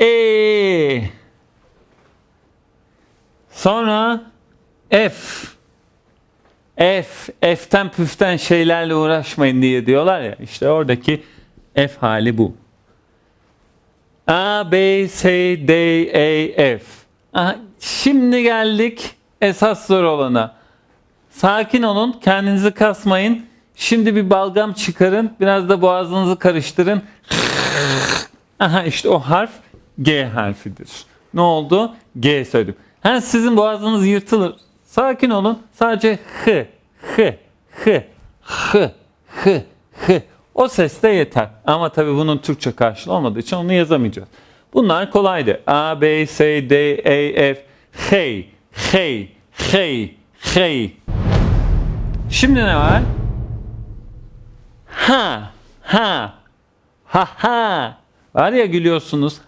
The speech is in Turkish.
E. Sonra F. F. F'ten püften şeylerle uğraşmayın diye diyorlar ya. İşte oradaki F hali bu. A, B, C, D, E, F. Aha, şimdi geldik esas zor olana. Sakin olun, kendinizi kasmayın. Şimdi bir balgam çıkarın, biraz da boğazınızı karıştırın. Aha işte o harf G harfidir. Ne oldu? G söyledim. Ha sizin boğazınız yırtılır. Sakin olun. Sadece H, H, H, H, H, H. O ses de yeter. Ama tabii bunun Türkçe karşılığı olmadığı için onu yazamayacağız. Bunlar kolaydı. A, B, C, D, E, F, H, H, H, H. Şimdi ne var? Ha, ha, ha, ha. Var ya gülüyorsunuz.